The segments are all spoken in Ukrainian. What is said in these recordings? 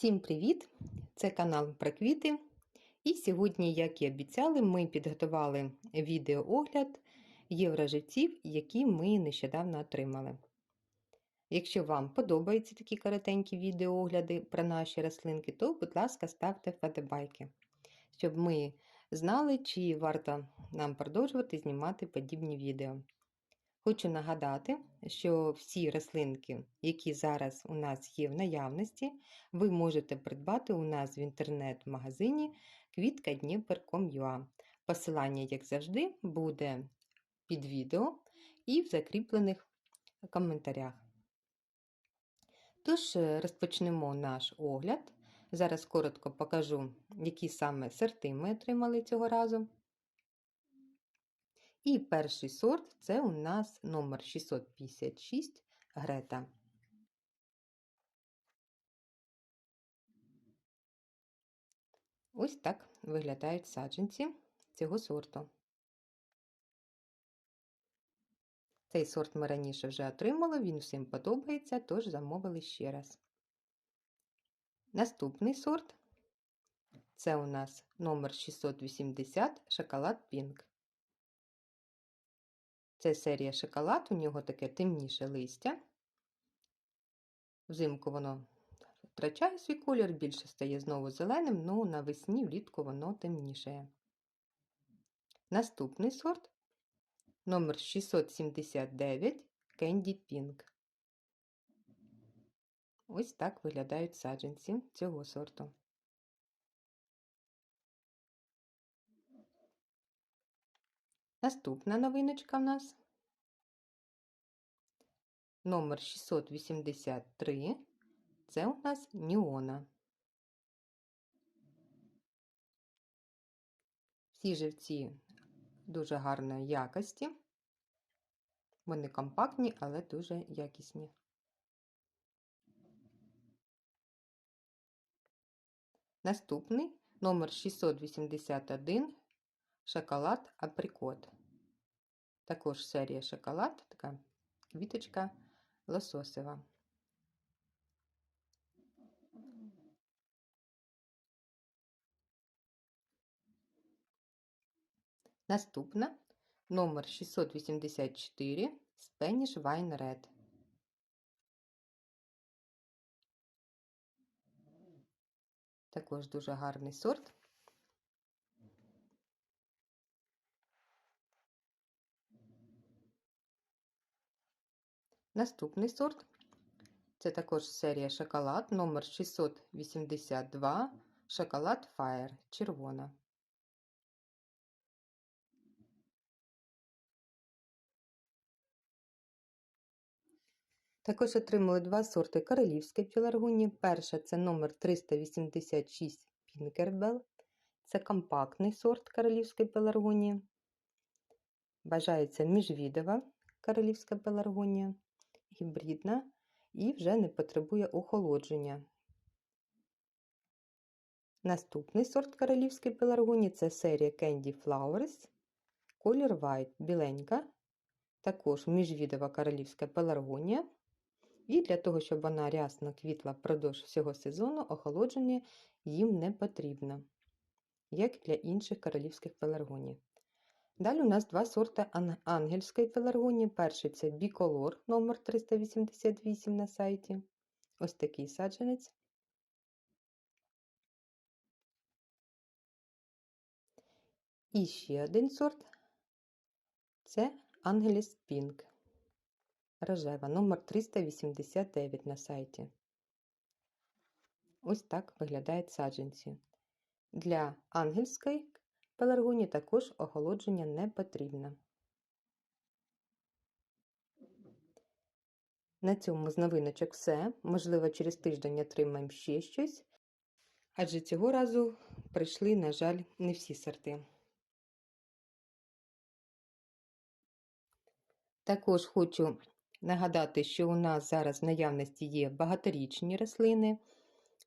Всім привіт! Це канал про квіти. І сьогодні, як і обіцяли, ми підготували відеоогляд євроживців, які ми нещодавно отримали. Якщо вам подобаються такі коротенькі відеоогляди про наші рослинки, то, будь ласка, ставте вподобайки, щоб ми знали, чи варто нам продовжувати знімати подібні відео. Хочу нагадати, що всі рослинки, які зараз у нас є в наявності, ви можете придбати у нас в інтернет-магазині квіткадніпер.com.ua. Посилання, як завжди, буде під відео і в закріплених коментарях. Тож, розпочнемо наш огляд. Зараз коротко покажу, які саме сорти ми отримали цього разу. І перший сорт це у нас номер 656 Грета. Ось так виглядають саджанці цього сорту. Цей сорт ми раніше вже отримали, він всім подобається, тож замовили ще раз. Наступний сорт це у нас номер 680 шоколад Пінк. Це серія шоколад, у нього таке темніше листя. Взимку воно втрачає свій колір, більше стає знову зеленим, ну навесні влітку воно темнішає. Наступний сорт номер 679 Candy Pink. Ось так виглядають саджанці цього сорту. Наступна новиночка в нас номер 683 це у нас Ніона. Всі живці дуже гарної якості. Вони компактні, але дуже якісні. Наступний номер 681 шоколад априкот. Також серія шоколад, така квіточка лососева. Наступна номер 684 Spanish Wine Red. Також дуже гарний сорт. Наступний сорт це також серія шоколад номер 682 шоколад Fire червона. Також отримали два сорти королівської піларгонії. Перша це номер 386 Pinkerbell. Це компактний сорт королівської пеларгонії. Бажається міжвідова королівська пеларгонія гібридна і вже не потребує охолодження. Наступний сорт королівської пеларгонії це серія Candy Flowers, колір White біленька, також міжвідова королівська пеларгонія. І для того, щоб вона рясно квітла впродовж всього сезону, охолодження їм не потрібно, як для інших королівських пеларгоній. Далі у нас два сорти ангельської пеларгонії. Перший це біколор номер 388 на сайті. Ось такий саджанець. І ще один сорт це Ангеліс Пінк. Рожева номер 389 на сайті. Ось так виглядають саджанці. Для ангельської Пеларгоні також охолодження не потрібно. На цьому з новиночок все. Можливо, через тиждень отримаємо ще щось, адже цього разу прийшли, на жаль, не всі сорти. Також хочу нагадати, що у нас зараз в наявності є багаторічні рослини: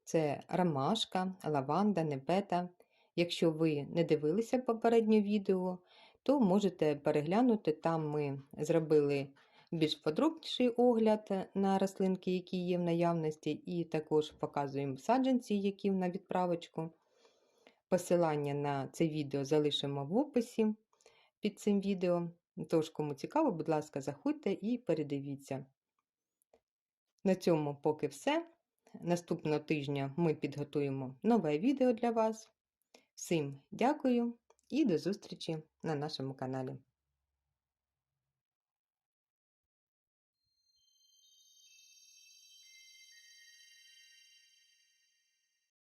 це ромашка, лаванда, небета. Якщо ви не дивилися попереднє відео, то можете переглянути. Там ми зробили більш подробніший огляд на рослинки, які є в наявності, і також показуємо саджанці, які на відправочку. Посилання на це відео залишимо в описі під цим відео. Тож, кому цікаво, будь ласка, заходьте і передивіться. На цьому поки все. Наступного тижня ми підготуємо нове відео для вас. Всім дякую і до зустрічі на нашому каналі.